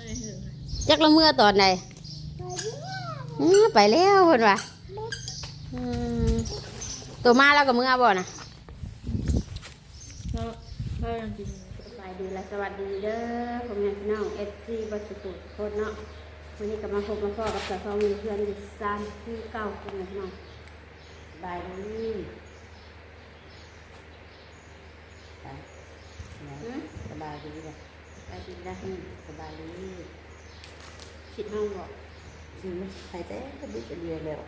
ไม่ได้ถึงจักละเมื่อตอนใดอือไปแล้วเพิ่นว่าอืมตัวมาแล้วก็เมื่อบ่นะเพราะเพราะยังกินสบายดีและสวัสดีเด้อผมแม่พี่น้อง FC บัสกุโคตรเนาะวันนี้ก็มาพบมาพ่อกับสาวทองมีเพื่อนดิซานที่เก่าคุณแม่พี่น้องสบายดีหือสบายดีเลยส บายดีได้สบายดีคิดห้องบอกชีวิตใครแต่ก็ดิจะเรียนแล้ว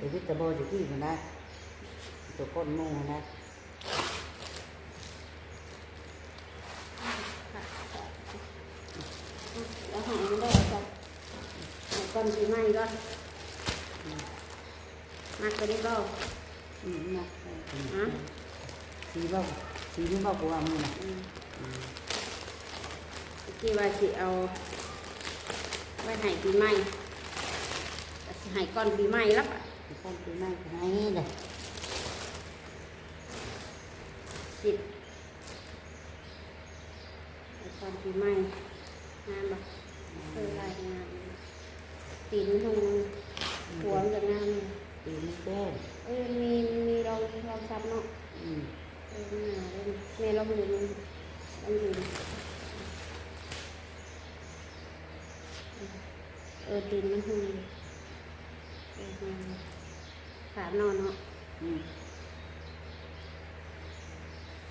ชีวิตจะโบจะที่มันได้ตัวก้นโม่นะแล้วหายไม่ได้จ้ะหายก่อนปีใหม่ก็มากก็ได้เบ้าอืมนะฮะชีว่าชีวิตว่ากูว่ามึงนะอืม ที่ว่าสิเอาไว้ใหายปีใหม่แต่สิใหายก่อนปีใหม่แล้วอะก้นปีใหม่ให้เลยสิบใหายก่อนปีใหม่งานบ่เคยรายงานตีนหงหัวมันจะงามปีนี้แก้เอ้ยมีมีรองรองซับเนาะอืมเออมันหนาเลยแม่เราดูมันมันดู เออตีนมันหุ่นเออมันขานอนเนาะอืม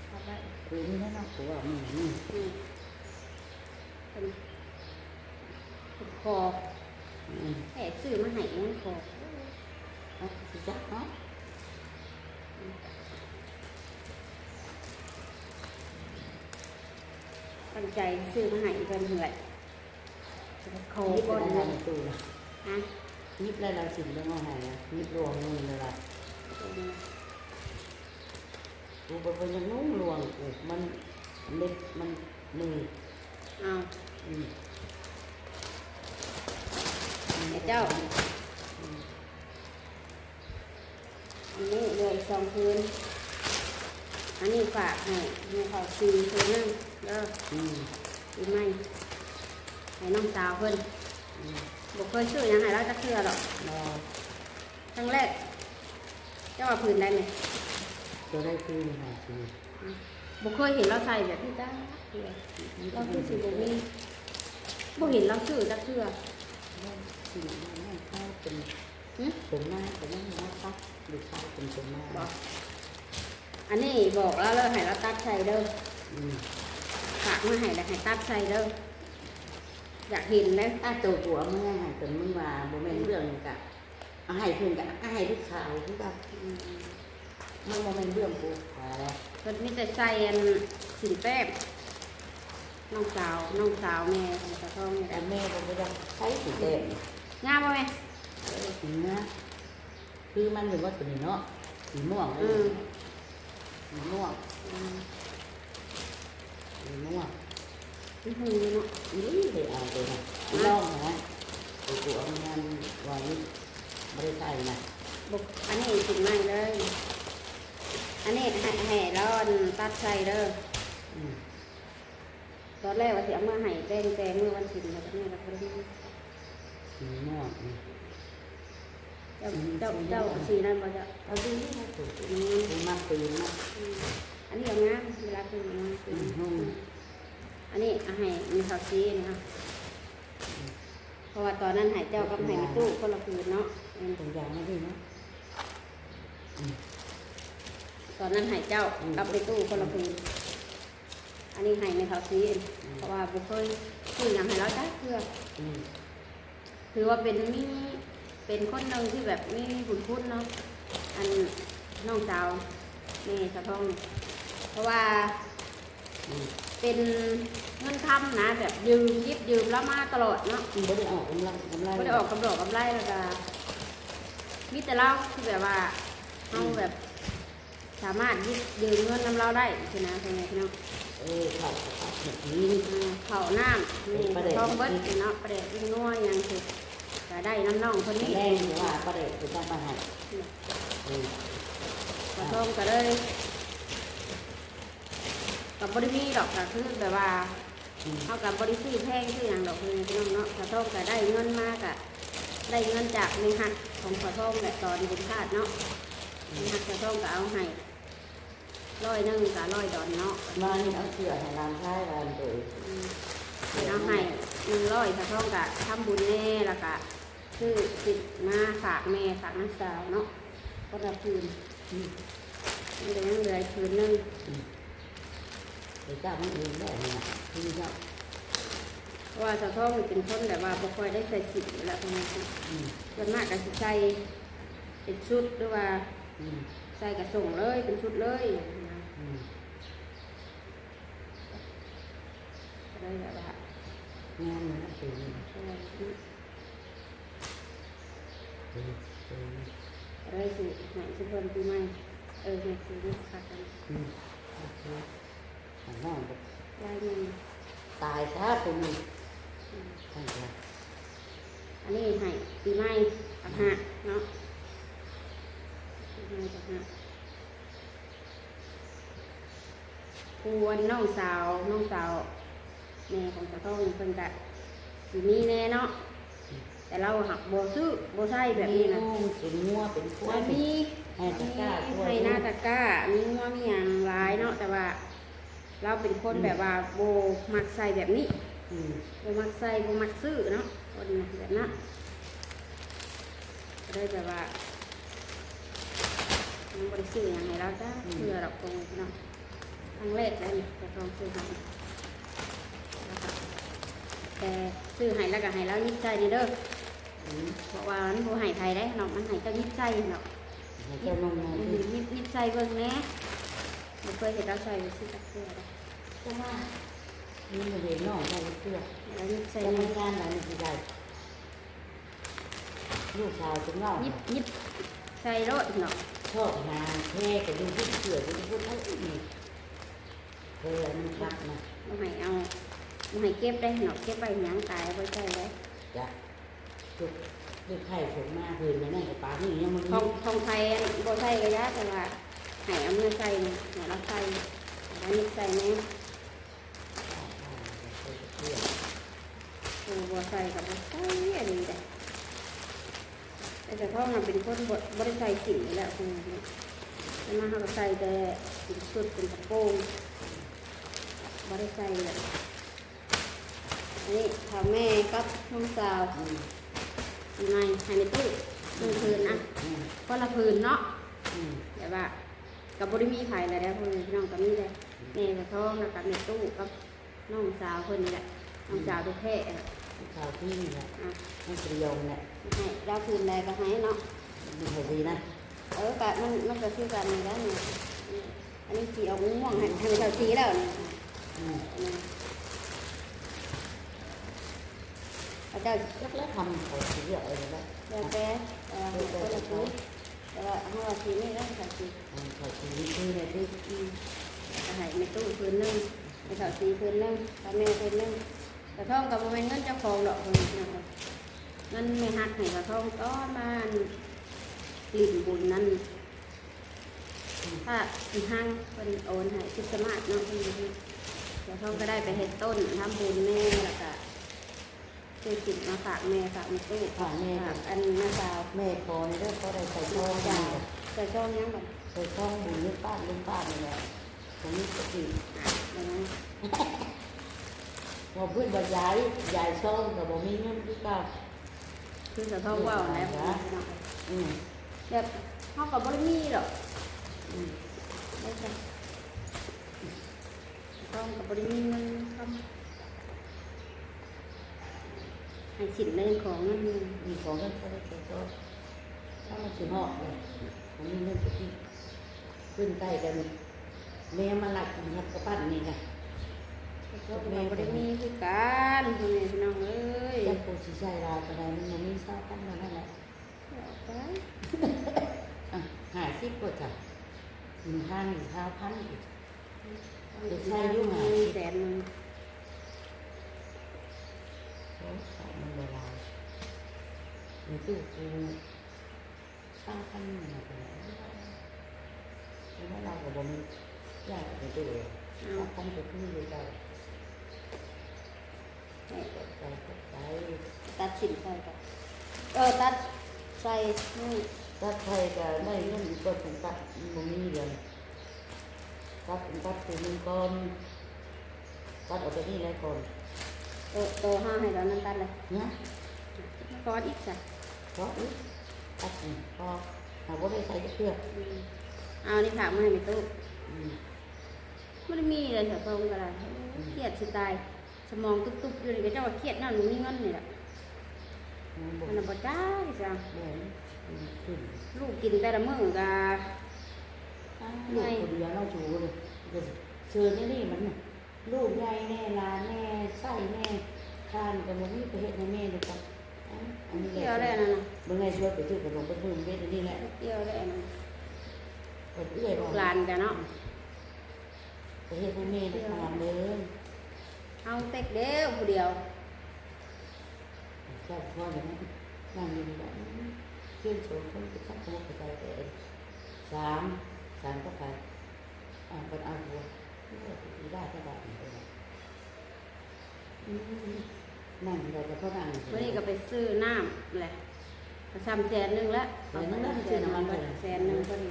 เอาไปปีนี้นะกูว่ามึงนี่นี่เป็นเป็นคออืมแห่ซื้อมาให้มันคอเอาสิจ๊ะเนาะตั้งใจซื้อมาให้เป็นเหนื่อย ยิบก้อะไรเลยในตู้นะฮะยิบอะไรเราสิ่งเรื่องอะไรนะยิบรวมมือเลยล่ะกูไปเป็นยังนุ่งลวงกูมันเล็กมันมือเอาอืมไอ้เจ้าอันนี้เลยสองพื้นอันนี้ฝากให้มีเขาสี่พื้นนึงเด้ออืมปีใหม ให้น้องสาวเพิ่นอืมบอกเคยชื่อหยังไงแล้วจะเชื่อหรอกรอครั้งแรกเจ้าว่าพื้นได้ไหมจะได้คืนหาคืนบอกเคยเห็นเราใส่แบบนี้จ้าเราคือสิบมีบ่เห็นเราชื่อจะเชื่อสิ่งนั้นไม่เข้าเป็นหึเป็นหน้าเป็นหน้าหน้าซักหรือเข้าเป็นเป็นหน้าบอกอันนี้บอกแล้วเราให้เราตัดใส่เด้ออืมฝากมาให้แล้วให้ตัดใส่เด้อ อยากเห็นเลยถ้าตัวผัวเมื่อหายจนมึงมาบ่แม่นเรื่องกะเอาให้เพื่อนกะเอาให้ลูกสาวที่ก็อืมมันบ่แม่นเรื่องกูอะไรเพิ่นมีแต่ใส่อันสินแป้งน้องสาวน้องสาวแม่ของตาทองนี่แหแต่ละแม่ก็ไม่ได้ใช้สีแดงงามบ่แม่เออสีเนื้อคือมันเป็นว่าสีเนาะสีม่วงเลอืยมสีม่วงอืมสีม่วง นี่เนาะนี่เดี๋ยวเอาไปนะลองนะตัวกูเอางานไว้ไม่ได้ใส่นะบุกอันนี้สินใหม่เลย อันนี้ให้ให้ร้อนตัดใส่เด้ออืมตอนแรกว่าสิเอามาให้แป้งแต่เมื่อวันศิลป์แล้วก็แม่ก็บ่ได้สีม่วงอืมเจ้าเจ้าเจ้าสีนั้นบ่เจ้าเอาดีนะตัวกูอืมมากสีมากอันนี้เอางามเวลาคือเอางามอืม อืมอันนี้เอาให้มีข้าวซีนี่ค่ะเพราะว่าตอนนั้นใหายเจ้ากับใหายในตู้คนละคืนเนาะอืมตัวอย่างไม่ดีนะอืมตอนนั้นใหายเจ้ากับในตู้คนละคืนอันนี้ใหายในข้าวซีเพราะว่าบุเคยคืออย่างให้เราจ้าเพื่ออืมถือว่าเป็นมีเป็นคนหนึ่งที่แบบมีบุญคุณเนาะอันน้องสาวนี่สะทองนี่เพราะว่าอืม เป็นเงินคำนะแบบยืมยิบยืมแล้วมาตลอดเนาะไม่ได้ออกกำลังกำลังไม่ได้ออกกำไรกำไรแล้วก็มีแต่เราที่แบบว่าเราแบบ สามารถยิบยืมเงินนำเราได้ใช่ไหมใช่ไหมพี่น้องเออเขาเขาแบบนี้อ่าเขาวน้ำนี่ประเด็นทองเบิดนี่เนาะประเด็นนัวอยังคือก็ได้น้ำน่องคนนี้แรงหรือว่าประเด็นคือต้องมาให้เออกระทงก็เลย กับบริมีดอกก็คือแบบว่าอืมเอากับบริซื้อแพงซื้ออย่างดอกเลยพี่น้องเนาะสะท้องก็ได้เงินมากอะได้เงินจากในหักของสะท้องแหละตอนบุญคาดเนาะในหักสะท้องก็เอาให้ร้อยหนึงกับร้อยดอนเนาะมานี่เอาเสือให้ร้านชายร้านตัวอืมเอาให้หนึ่งร้อยสะท้องก็ทำบุญแน่แล้วก็ซื้อสิบมาฝากแม่ฝากน้าสาวเนาะก็รับคืนอืมมันเดี๋ยวยังเหลือคืนหนึง เดี๋ยวเจ้ามันเองได้เนี่ยที่เจ้าเพราะว่าสะท้องนี่เป็นคนแบบว่าบ่ค่อยได้ใส่สิบอยู่แล้วตรงนี้อืมส่วนมากก็สิใส่เป็นชุดหรือว่าอืมใส่กระส่งเลยเป็นชุดเลยนะอืมก็เลยแบบว่า งานมันเป็นก็เลยเป็นเป็นก็เลยสิใหายสิเพิ่นปีใหม่เออใหายสินี่ค่ะกันอืมโอเคอั นนั้นก็ลายเงินตายซะเป็นนี่ท่านจะอันนี้ใหายปีใหม่ต่างหากเนาะปีใหม่ต่างหากควรน้องสาวน้องสาวแม่ของตาต้องเพิ่นกะสีมีแน่เนาะแต่เราหักโบซื้อโบใช่แบบนี้นะเป็นงัวเป็นความัยนเป็นมีให้ตะกร้าตัวให้หน้าตะกร้ามีงัวมีอย่างร้ายเนาะแต่ว่า เราเป็นคนแบบว่าโบมักใส่แบบนี้อืมโบมักใส่โบมักซื้อเนาะคนน่ะแบบนั้นก็เลยแบบว่ายังบริซื้ออย่างไรเราจ้าเพื่อดอกตรงเนาะครั้งแรกเลยนี่จะลองซื้อให้แล้วก็แต่ซื้อให้แล้วก็ให้เรายิบใจนี่เด้ออืมเพราะว่ามันโบให้ไทยได้เนาะมันให้เจ้ายิบใจเนาะให้เจ้าลงมาอืที่มนิดนิดใส่เบิ่งแหน่บ่เคยเห็นเราใส่สิตะเกียบ จะมานี่มาเห็นน้องได้เพื่อแล้วนิดใส่จะนิทำงานอะไรไม่ได้ลูกชาวจะเงาดนิดใส่รถเนาะชอบงานแค่กับดูที่เสือดูที่พูดเท่านี้เธอมันพักนะบ่ให้เอาบ่ให้เก็บได้เนาะเก็บไปหยังตายบ่ใส่ได้จ้ะลูกลูกไข่ผมมาคืนมาแน่กับป้านี่ยังมันของของไทยบ่ใส่ก็ยากแต่ว่าให้เอามือใส่เนี่ให้เราใส่แล้วนิดใส่แห น่โอ้บ่ใส่ก็บ่ใส่อันนี้ได้แต่แต่พ่อมันเป็นคนบ่บ่ได้ใส่สิ่งนี่แหละคนนี้แล้วมาเฮาก็ใส่แต่เป็นชุดเป็นกระโปรงบ่ได้ใส่เลยอันนี้ถาแม่กับน้องสาวอยังไงภายในตู้หนึ่งคืนนะก็ละคืนเนาะแต่ว่ากับบริมีไผ่อะไรแล้วเพื่อนพี่น้องกับนี่เลยแม่กับท้องแล้วกับในตู้กับน้องสาวคนนี้แหละน้องสาวตัวแค่ อะลูกชาวที่นี่แหละอะมันเปรียวเนี่ยให้เราคืนอะไรก็ให้เนาะมันพอดีนะเออกะมันมันก็คือกันนี่แล้วนี่อันนี้สีออกม่วงให้ให้เขาสีแล้วนี่อืมนี่เขาเจ้าแล้วแล้วทำเขาสีอะไรแบบเจ้าแก่แต่ว่าเขาจะสีแต่ว่าเขาว่าสีนี่แล้วเขาสีเขาสีคือเนี่ยที่อืมก็ให้ในตู้คืนหนึงในเขาสีคืนหนึงตาแม่คืนหนึง แต่ท่องกับโมเมนเงินเจ้าของดอกคนนี้นะคะเงินไม่หักให้กระท่องต้อนมาหลิ่นบุญนั้นถ้าอีห้างเป็นโอนให้คิดสมาร์ทเนาะคนนี้กระท่องก็ได้ไปเห็ดต้นทำบุญแม่แล้วก็ซื้อจิตมาฝากแม่ฝากในตู้ผ่านแม่ฝากอันน้าสาวแม่พอนี่เด้อเขาได้ใส่ทองจ้าใส่ช่องยังบ่ใส่ทองบุญนี่ป้าลุงป้านี่แหละผมนี่สติอะเดี๋ยวนะ พอเพื่อนบรรยายยายซ่องกับบ่มีเงินที่เก่าคือสะท้องว่าวแล้วเนาะอืมแบบเขากับบริมีหรอกอืมได้จ้ะต้องกับบริมีเงินทำให้สินในของนั่นเองมีของเงินเขาได้ใส่ทองถ้ามันสิหอกเลยผมมีเงินสติขึ้นใกล้กันแม่มาหลักกินครับกระปั้นนี่ไง ก็กับบริมีคือการพ่อแม่พี่น้องเอ้ยจักโคชิใช้ลาไปได้มันบ่มีเศร้าพันมานั่นแหละเอาไปอะหาสิบกว่าจ้ะหนึ่งพันหนึ่งห้าพันอีกจะใช้อยู่ไหมแสนหนึงโอ้ขายมันเวลาในตู้กูเศร้าพันหนึ่งมาไปแล้วเพราะว่าเราก็บ่มียากในตู้เลยเศร้าพันก็คืออยู่ใจเให้ใจใจ ตัดชิ้นใส่กันเออตัดใส่นี่ ตัดไทยก็ได้เงินก็ถึงตัดมันมีเดือนตัดเป็นตัดเป็นหนึ่งก้อนตัดออกจากนี่แล้วก่อนเออโตห้าให้เรานั่นตัดเลยนะก้อนอีกจ้ะเพราะอุ๊ยตัดนี่พอหาว่าได้ใส่เพื่ออืมเอานี่ผักมาให้ในตู้อืมไม่ได้มีเลยแถวตรงก็ได้เครียดสิตายส มองตุ๊บๆอยู่นี่ก็เจ้าว่าเครียดนั่นหนูมีเงินนี่แหละมันบอกมันน่ะบ่จ้าจ้ะแม่นขึ้นลูกกินแต่ละมื้อก็ลูกคนเดียวเราจูเลยเชิญนี่นี่มันน่ะลูกใหญ่แน่ลาแน่ไส้แน่ทานกับมันนี่ไปเห็ดในแม่เลยครับอันนี้เกี่ยวได้นั่นน่ะบางไงช่วยไปซื้อขนมไปเพิ่มเม็ดอันนี้แหละเกี่ยวได้นั่นไปเอื้อยลูบอกหลานกันเนาะไปเห็ดในแม่ได้ทานเลย เอาเต็กเดียวผู้เดียวชอบพ่ออย่างนั้นนั่งอยู่แหละเพื่อนสองคนก็ชักขโมยกระจายไปเองสามสามก็ไปอ่าเป็นอาบัวอีได้ก็ได้นั่งเราจะพ่อนั่งวันนี้ก็ไปซื้อน้ำแหละซ้ำแสนหนึ่งแล้วเอาไปแสนหนึ่งก็ดี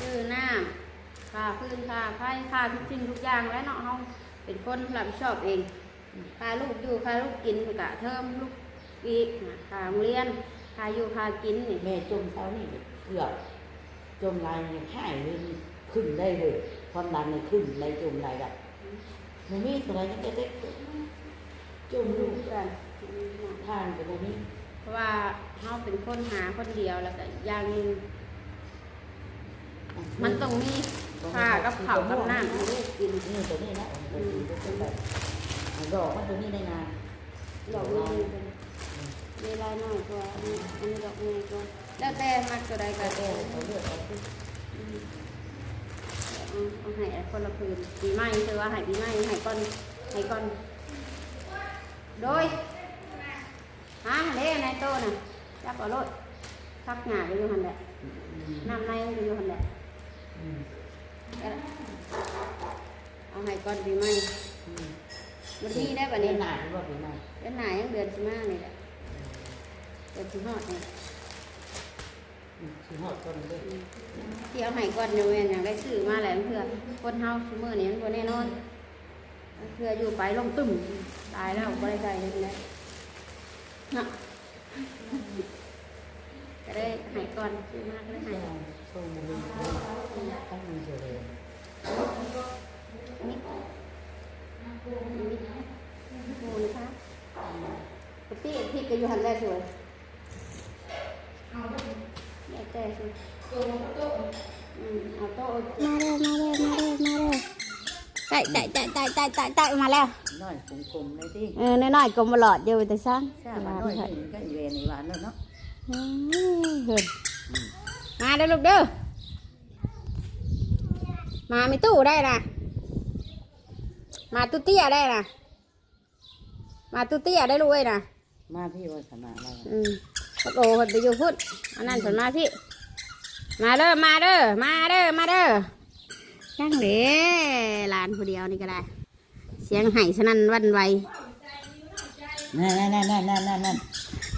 ซื้อน้ำ ค่าพื้นค่าไฟค่าทุกสิ่งทุกอย่างแล้วเนาะเฮาเป็นคนรับผิดชอบเองค่าลูกอยู่ค่าลูกกินกะเทอมลูกอีกน่ะค่าโรงเรียนค่าอยู่ค่ากินนี่แม่จมเช้านี่เกือบจมลายยังหายเลยขึ้นได้เลยความดันเนี่ยขึ้นในจมลายแบบมันมีอะไรยังเด็กจมลูลูกกกันทานกับมันนี้เพราะว่าเฮาเป็นคนหาคนเดียวแล้วก็อย่างหนึงมันต้องมี ค่ากับข้าวกับน้ำ ลูกกินนี่ตัวนี้นะตัวนี้ตัวแบบดอกมันตัวนี้ได้นานดอกนี้เป็นมีลายน้อยกว่าอันนี้อันนี้ดอกใหญ่กว่าแล้วแต่มักตัวใดก็แต่เขาเลือกเอาที่เอาเอาให้คนละพื้นปีใหม่คือว่าให้ปีใหม่ให้ก่อนให้ก่อนโดยหาเด้ในโต๊ะน่ะจับเอารถทักหน้าไปอยู่หันแหละน้ำในมันก็อยู่หันแหละ เอาให้ก่อนปีใหม่มันมีได้ปปะระเด็เนี่นยหนาหรือว่าปีหน้าเดือนหน้ายังเดือนสิมานี่แหละเดือนสิฮอดนี่สิหอดต้นเลยที่เอาให้ก่อนอยู่แม่นอย่างได้ซื้อมาแล้วเพื่อคนเฮาซุมื้อนี้มันบ่แน่นอนเพื่ออยู่ไปลงตึ้มตายแล้วบ่ได้ใจเลยนะเนาะก็ได้ให้ก่อนซื้อมาก็ได้ให้ส่งมาเลยตั้งมือเฉยอันนี้อันนี้หมูนะคะปกติพริกก็อยู่หั่นได้สวยได้แต่สวยอืมเอาโต๊ะมาเร็วมาเร็วมาเร็วมาเร็วไต่ไต่ไต่ไต่ไต่ไต่ไต่มาแล้วน้อยกลมๆเลยที่เออน้อยๆก็มาหลอดอยู่แต่ซ้างใช่บ้านน้อยนี่ก็อีเวนในบ้านแล้วเนาะอืมเห็น มาเด้อลูกเด้อ มาไม่ตู้ได้นะมาตู้เตี้ยได้นะมาตู้เตี้ยได้ลูกเอ้ยนะมาพี่ว่าสนาเราอืมโอ้โหคนไปอยู่พุทธอันนั้นสนมาพี่ มาเด้อ มาเด้อ มาเด้อ มาเด้อช่างเด้หลานผู้เดียวนี่ก็ได้ เสียงไห้สนั่นหวันไหวนั่นนั่นนั่นนั่นนั่นนั่น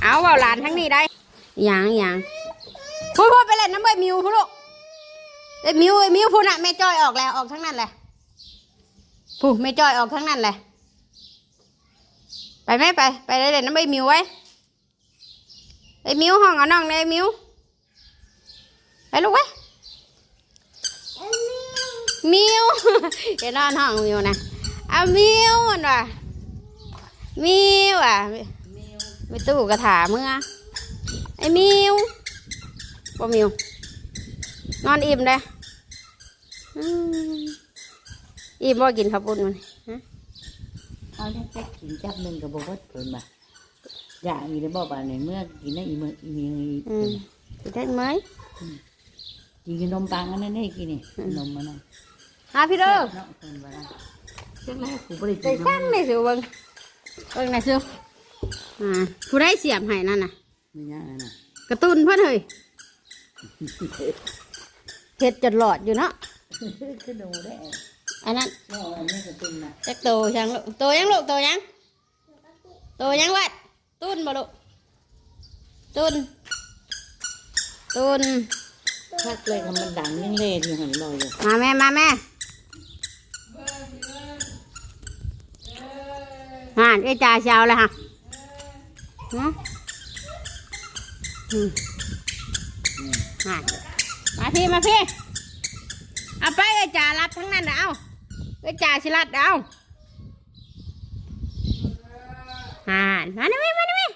เอาเบาหลานทั้งนี้ได้อหย่างอหย่าง พูดพูดไปเล่นน้ำใบมิวพูดลูกไอ้ยมิวไอ้มิวพูดน่ะแม่จ้อยออกแล้วออกทั้งนั้นแหละพูดแม่จ้อยออกทั้งนั้นแหละไปไหมไปไปเล่นน้ำใบมิวไว้ไอ้มิวห้องเอาน้องเลยไอ้มิวไปลูกไว้มิวเดี๋ยวนอนห้องมิวนะเอามิวมันว่ะมิวอะไม่ตู้กระถาเมื่อไอ้มิว บ่มิว นอนอิ่มเลยอืมอิ่มบ่กินข้าวปุ้นมันฮะเอาเนี่ยแค่กินจับหนึ่งกับบอกว่าเกินมาอยากมีได้บอกว่าในเมื่อกินได้อีเมื่ออีเมียอืมกินได้ไหมกินขนมปังอันนั้นให้กินนี่ขนมมันน่ะฮะพี่เด้อเนาะเกินไปแล้วเช็คแรกกูบริใส่จาคสั่งในสิวเบิ่งเบิ่งในสิวอ่าผู้ได้เสียบให้นั่นน่ะไม่ยากนะกระตุ้นเพิ่นเฮ้ย เฮ็ดจนหลอดอยู่เนาะขึ้นดูได้อันนั้นว่าอันนี้ก็เป็นน่ะจักโตยังลูกโตยังลูกโตยังโตยังวัดตุ้นบ่ลูกตุ้นตุ้นพักเลยก็มันดังยังเล่นอยู่หันลอยอยู่มาแม่มาแม่ห่านไอ้จ่าเช้าแล้วฮะฮะอื มห่านมาพี่มาพี่เอาไปไอ้จ่ารับทั้งนั้นน่ะเอาไอ้จ่าสิรัดเอาห่านมาหน่อยมาหน่อย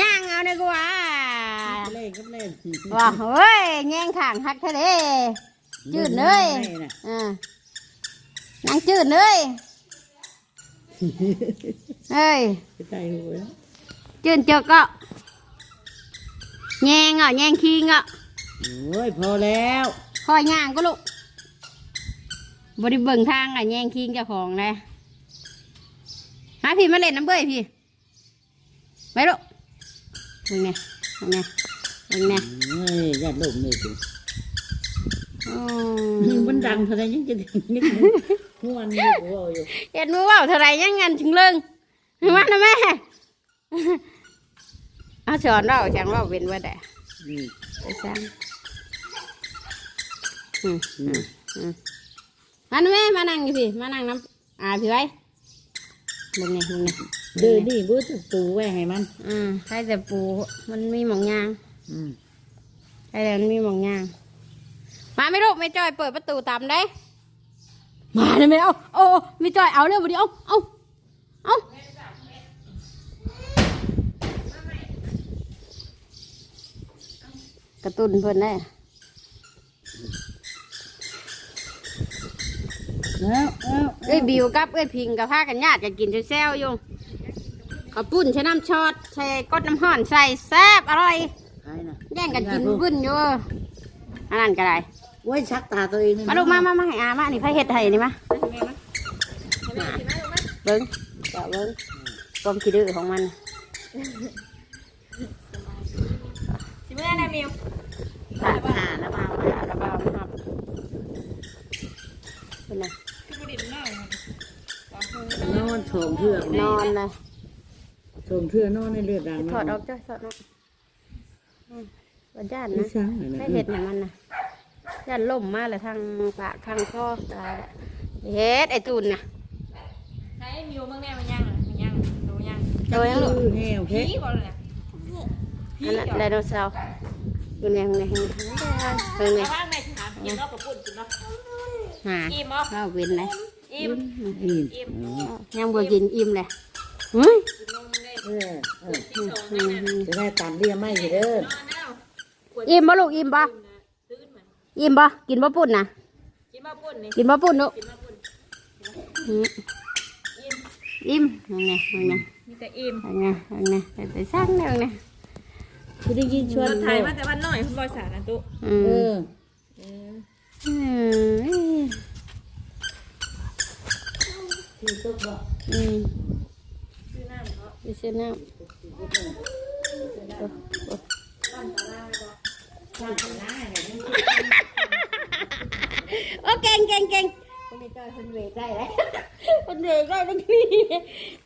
ย่างเอาดีกว่าเล่นก็เล่นว่าเฮ้ยแง่งขางฮักทะเลจืดเลยน่ะอ่านั่งจืดเลยเฮ้ยไปใส่หัวแล้วจืดเจอกก็ แง่งอะแง่งคิงอะโอ้ยพอแล้วคอยย่างก็ลูกบริเบิ่งทางอะแง่งคิงเจ้าของเลยหาพี่มาเล่นน้ำเบ้ยพี่ไปลูกมึงเนี่ยมึงเนี่ยมึงเนี่ยเฮ้ยญาติโลกนี่สิอืมันดังเท่าไรยังจะยังหัวนี่หัวอยู่เห็นมือว่าวเท่าไรยังงันถึงเรื่องมานะแม่ เอาสอนเราจังว่าเป็นว่าแต่อืมไปสั่งอืมอืมมานะแม่มานั่งอยู่พี่ มานั่งน้ำอาพี่ไว้มึงไงมึงไงเดินนี่บูตปูไว้ให้มันอ่าใครแต่ปูมันมีหมองยาง อืมใครแต่มันมีหมองยาง มาไม่รู้ไม่จอยเปิดประตูตามได้ มาเลยไม่เอาโอ้ไม่จอยเอาเร็วเดี๋ยวเอาเอาเอา กระตุ้นเพิ่นได้แล้วแล้วเอ้ยบิวกับเอ้ยพิงกับผ้ากันญาติจะกินจะแซวอยู่กับปุ้นใช้น้ำชอดใส่กดน้ำห่อนใส่แซ่บอร่อยใครน่ะแย่งกันกินบุ้นอยู่อันนั้นก็ได้โอ้ยชักตาตัวเองนี่มาลูกมามามาให้อามานี่ไผเฮ็ดให้นี่มาเบิ้งเดี๋ยวเบิ้งกลมขี้ดื้อของมัน สิเมื่อนะมิวหาหาแล้วมาหาแล้วมาครับเป็นไงนอนโถงเทือกนอนเลยโถงเทือกนอนในเลือดดังถอดออกจ้ะถอดออกอืมบัญญาตินะช้างนะไม่เห็ดเนี่ยมันนะยันล่มมากเลยทางปากทางคอตายเฮ็ดไอ้ตูนน่ะใช้มิวเมื่อแม่มันยังมันยังโดูยังโดยยังลูกแห้วเพชรพี่บ อกเลยนะอันนั้นไดโนเสาร์อยู่ในในในเป็นไงแต่ว่าแม่ถามกินนอกกับปุ่นกินเนาะหาอิ่มบ่เราเว้นเลยอิ่มอิ่มอิ่มยังบ่กินอิ่มเลยเฮ้ยกินนมได้เออเออที่สองนั่นน่ะจะได้ตามเรียไม่สิเด้อนอนแล้วอิ่มบ่ลูกอิ่มบ่ตื่นเหมือนอิ่มบ่กินบ่ปุ่นนะกินมาปุ่นนี่กินบ่ปุ่นลูกกินมาปุ่นอืมอิ่มอิ่มยังไงยังไงมีแต่อิ่มยังไงยังไงไปสร้างแล้วไง คือได้ยินชวนเราถ่ายมาแต่วันหน่อยคุณบอยสารนะตุ๊อืเอมออืมที่ตุ๊กบอกอืมซื้อน้ำเนาะไปซื้อน้ำโอ้เก่งเก่งเก่งคนนี้ก็คนเวกได้เลยคนเวกได้ตั้งนี้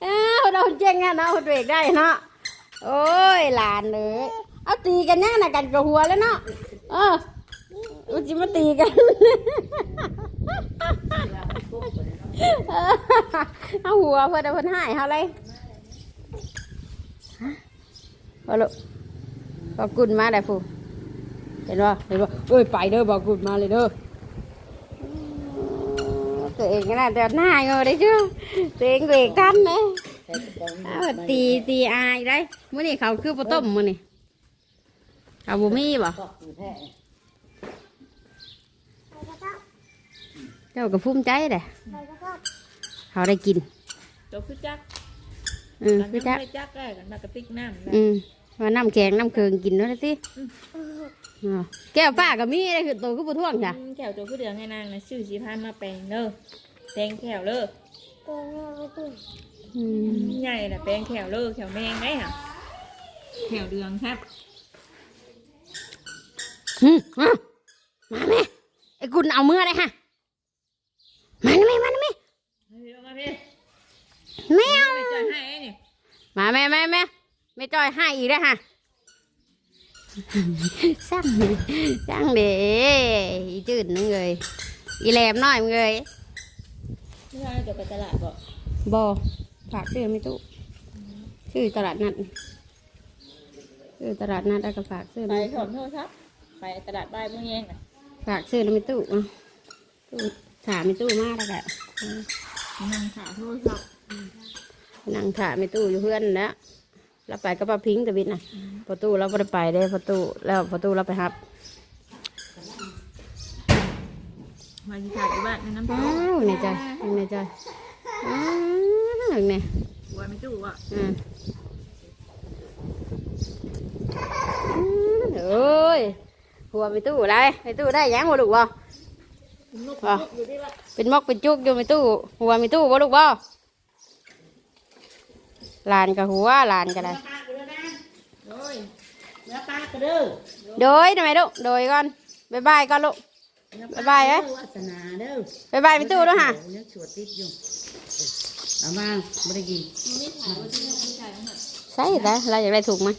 อ้าวเราเจ๊งอะเนาะคนเวกได้เนาะโอ้ยหลานเลย เอาตีกันยังน่ะกันกับหัวแล้วเนาะเออมันจะมาตีกัน เอาหัวเพื่อนเอาเพื่อนหายเขาเลยฮะเอลบอกกุนมาได้ฟูเห็นว่าเห็นว่าเอ้ยไปเด้อบอกกุนมาเลยเด้อตัวเองก็น่าเดือดหน้าเงาได้ชื่อตัวเองเบรกทันไหมใส่กระป๋องเอาตีตีอายได้เมื้อนี้เขาคือปต้มมื้อนี้ เขาบ่มีบ่กอกอยู่แท้เจ้าก็ภูมิใจเด้เขาได้กินเดี๋ยวคือจักอืมกันคือน้ำจักไม่จักได้กันมากระติกน้ำนะอืมว่าน้ำแข็งน้ำเคืองกินเนั่นสิอ๋อแก้วป้าก็มีได้คือตัวก็บ่ท่วงจ้ะแขวตัวผู้เดืองให้นางนะชื่อสีพันมาแปลงเด้อแปลงแขวเด้ออืมใหญ่น่ะแปลงแขวเด้อแขวแมงได้ค่ะแขวเดืองครับหึ มามาแม่ไอ้กุนเอามือได้ฮะมันไม่มันไม่มาพี่ไม่เอาไปจอยให้นี่มาแม่แม่แม่ไม่จอยให้อีกแล้วฮะสร้างสร้างเด้อีจืดนึงเลยอีแหลมน้อยมึงเลยพี่ชายจะไปตลาดบ่บอฝากซื้อไม่ตู้ซื้อตลาดนัดซื้อตลาดนัดแล้วก็ฝากซื้อไปไม่ถอดโทรศัพท์ ไปตลาดบ้านเมื่อเย็นน่ะฝากซื้อไม่ตู้อะตู้ถามไม่ตู้มากแล้วก็นั่งขาโทรศัพท์นั่งถามไม่ตู้อยู่เพื่อนแล้วเราไปก็ป้าพิงตะบิดนะประตูเราไม่ได้ไปได้ประตูแล้วประตูเราไปครับมาที่ถ่ายที่บ้านในน้ำตอ้าวในใจในใจอ้าวเนี่ยหัวไม่จู่อะอืมอืมเอ้ย หัวไม่ตู้ไรไม่ตู้ได้ยังบ่ลูกบ่ลูกอะอยู่ที่ว่าเป็นมอกเป็นจุกอยู่ไม่ตู้หัวไม่ตู้บ่ลูกบ่หลานกับหัวหลานก็ได้ปากเด้อนะโอ้ยเนื้อปลากระเด้อโดยทำไมลูกโดยก่อนบ๊ายบายก่อนลูกบ๊ายบายเอ้ยวาสนาเด้อบ๊ายบายไม่ตู้ด้วยฮะยังสวดติดอยู่เอามาไม่ได้กินมันไม่ถ่ายว่าที่นี่พี่ชายนั่นน่ะใช่แต่เราอยากได้ถุงไหม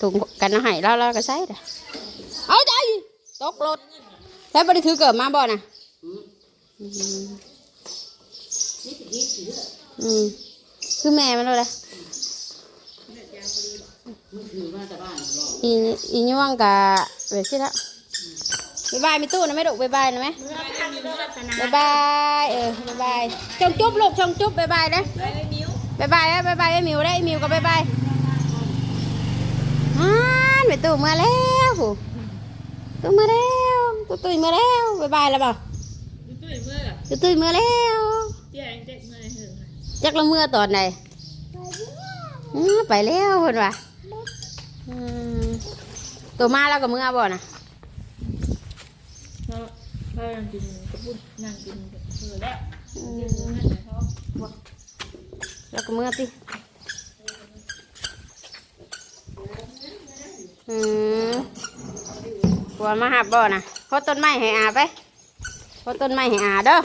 ถุงกันเอาให้เราเราก็ใส่แต่เอาใจ ตกรถแล้วบริถือเกิดมาบ่น่ะอืมอืมนี่สิดีสิเด้ออืมคือแม่มันเลยอีอีนี่ว่างกะเวสิละบ๊ายบายมีตู้นะไม่ลูกบ๊ายบายนะไหมบ๊ายบายเออบ๊ายบายชงจุ๊บลูกชงจุ๊บบ๊ายบายนะบ๊ายบายนะบ๊ายบายไอ้มิวได้ไอ้มิวก็บ๊ายบายฮันไปตู้มาแล้ว ผู้ตู้มาแล้วตู้ตุ้ยมาแล้วบ๊ายบายแล้วเปล่าดูตุ้ยเมื่อล่ะตู้ตุ้ยมาแล้วเตี้ยเองเด็กเมื่อเหรอจักละเมื่อตอนไหนอือไปแล้วเพิ่นว่าอืมตัวมาแล้วก็เมื่อบ่น่ะเพราะเพราะนั่งกินกระปุกนั่งกินเออแล้วอืกินมนั่นแหละเขาแล้วก็เมื่อติอืม กลัวมาหาบบ่น่ะเพราะต้นไม้ให้อาไปเพราะต้นไม้ให้อาเด้อ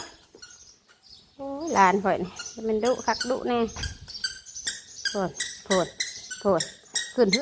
โอ้ยลานข่อยนี่มันดุคักดุแน่โผดโผดโผดขึ้นเถอ